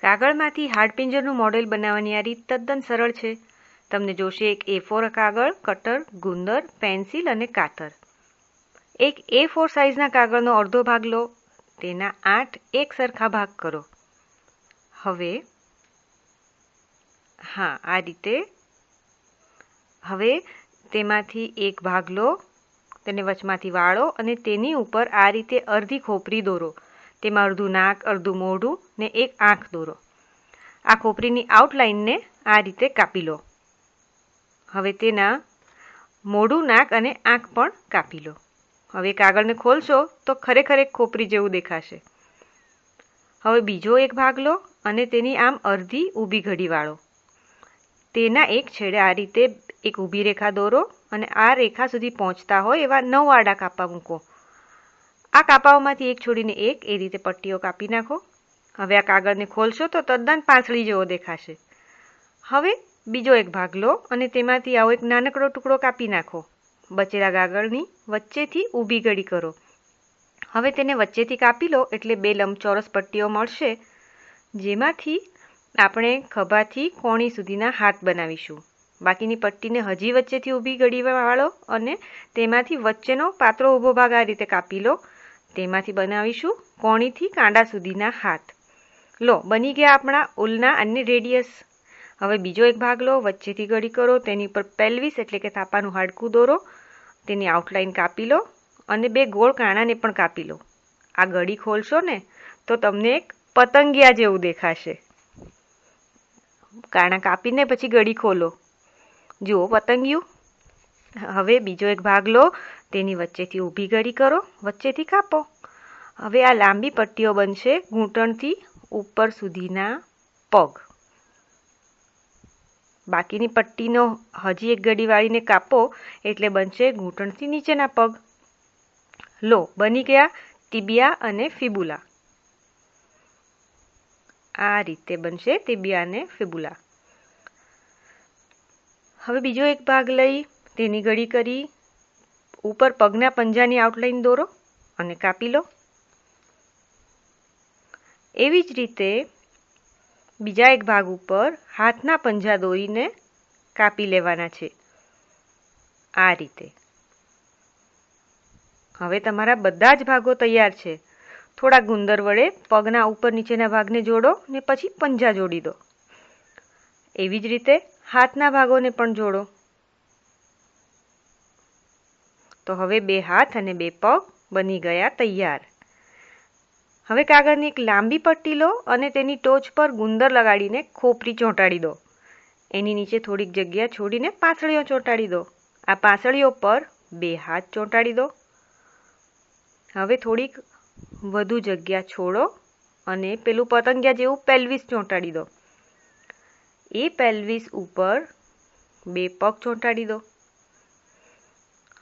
કાગળમાંથી હાડપિંજરનું model બનાવવાની આ રીત તદ્દન સરળ છે. તમને જોશે એક એ ફોર કાગળ, કટર, ગુંદર, પેન્સિલ અને કાતર. એક એ ફોર સાઇઝના કાગળનો અડધો ભાગ લો. તેના આઠ એક સરખા ભાગ કરો. હવે, હા, આ રીતે. હવે, તેમાંથી એક ભાગ લો, તેને વચમાંથી વાળો અને તેની ઉપર આ રીતે અડધી ખોપરી દોરો. તેમાં અડધું નાક, અડધું મોઢું ને એક આંખ દોરો. આ ખોપરીની આઉટલાઇનને આ રીતે કાપી લો. હવે તેના મોઢું, નાક અને આંખ પણ કાપી લો. હવે કાગળને ખોલશો તો ખરેખર એક ખોપરી જેવું દેખાશે. હવે બીજો એક ભાગ લો અને તેની આમ અડધી ઊભી ઘડી વાળો. તેના એક છેડે આ રીતે એક ઊભી રેખા દોરો અને આ રેખા સુધી પહોંચતા હોય એવા નવ આડા કાપા મૂકો. આ કાપાઓમાંથી એક છોડીને એક એ રીતે પટ્ટીઓ કાપી નાખો. હવે આ કાગળને ખોલશો તો તદ્દન પાંસળી જેવો દેખાશે. હવે બીજો એક ભાગ લો અને તેમાંથી આવો એક નાનકડો ટુકડો કાપી નાખો. બચેલા કાગળની વચ્ચેથી ઊભી ગળી કરો. હવે તેને વચ્ચેથી કાપી લો એટલે બે લંબચોરસ પટ્ટીઓ મળશે, જેમાંથી આપણે ખભાથી કોણી સુધીના હાથ બનાવીશું. બાકીની પટ્ટીને હજી વચ્ચેથી ઊભી ગળી વાળો અને તેમાંથી વચ્ચેનો પાતળો ઊભો ભાગ આ રીતે કાપી લો. તેમાંથી બનાવીશું કોણીથી કાંડા સુધીના હાથ. લો, બની ગયા આપણા ઉલના અને રેડિયસ. હવે બીજો એક ભાગ લો, વચ્ચેથી ગળી કરો, તેની ઉપર પેલ્વિસ એટલે કે થાપાનું હાડકું દોરો, તેની આઉટલાઇન કાપી લો અને બે ગોળ કાણાને પણ કાપી લો. આ ગળી ખોલશો ને, તો તમને એક પતંગિયા જેવું દેખાશે. કાણા કાપીને પછી ગળી ખોલો. જુઓ પતંગિયું. હવે બીજો એક ભાગ લો. તેની વચ્ચેથી ઊભી ગળી કરો, વચ્ચેથી કાપો. હવે આ લાંબી પટ્ટીઓ બનશે ઘૂંટણથી ઉપર સુધીના પગ. બાકીની પટ્ટીનો હજી એક ગડી વાળીને કાપો, એટલે બનશે ઘૂંટણથી નીચેના પગ. લો, બની ગયા તિબિયા અને ફિબુલા. આ રીતે બનશે તિબિયા અને ફિબુલા. હવે બીજો એક ભાગ લઈ. તેની ગળી કરી ઉપર પગના પંજાની આઉટલાઈન દોરો અને કાપી લો. એવી જ રીતે બીજા એક ભાગ ઉપર હાથના પંજા દોરીને કાપી લેવાના છે. આ રીતે. હવે તમારા બધા જ ભાગો તૈયાર છે. થોડા ગુંદર વડે પગના ઉપર નીચેના ભાગને જોડો ને પછી પંજા જોડી દો. એવી જ રીતે હાથના ભાગોને પણ જોડો. તો હવે બે હાથ અને બે પગ બની ગયા તૈયાર. હવે કાગળની એક લાંબી પટ્ટી લો અને તેની ટોચ પર ગુંદર લગાડીને ખોપરી ચોંટાડી દો. એની નીચે થોડીક જગ્યા છોડીને પાંસળીઓ ચોંટાડી દો. આ પાંસળીઓ પર બે હાથ ચોંટાડી દો. હવે થોડીક વધુ જગ્યા છોડો અને પેલું પતંગિયા જેવું પેલ્વિસ ચોંટાડી દો. એ પેલ્વિસ ઉપર બે પગ ચોંટાડી દો.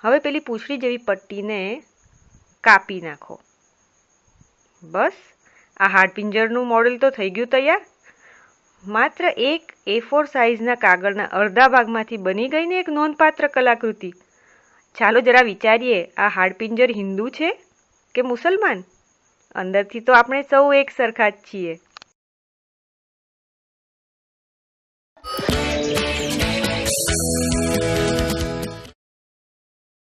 હવે પેલી પૂછડી જેવી પટ્ટીને કાપી નાખો. બસ, આ હાડપિંજરનું મોડેલ તો થઈ ગયું તૈયાર. માત્ર એક એ ફોર સાઇઝના કાગળના અડધા ભાગમાંથી બની ગઈને એક નોંધપાત્ર કલાકૃતિ. ચાલો જરા વિચારીએ, આ હાડપિંજર હિન્દુ છે કે મુસલમાન? અંદરથી તો આપણે સૌ એક સરખા જ છીએ.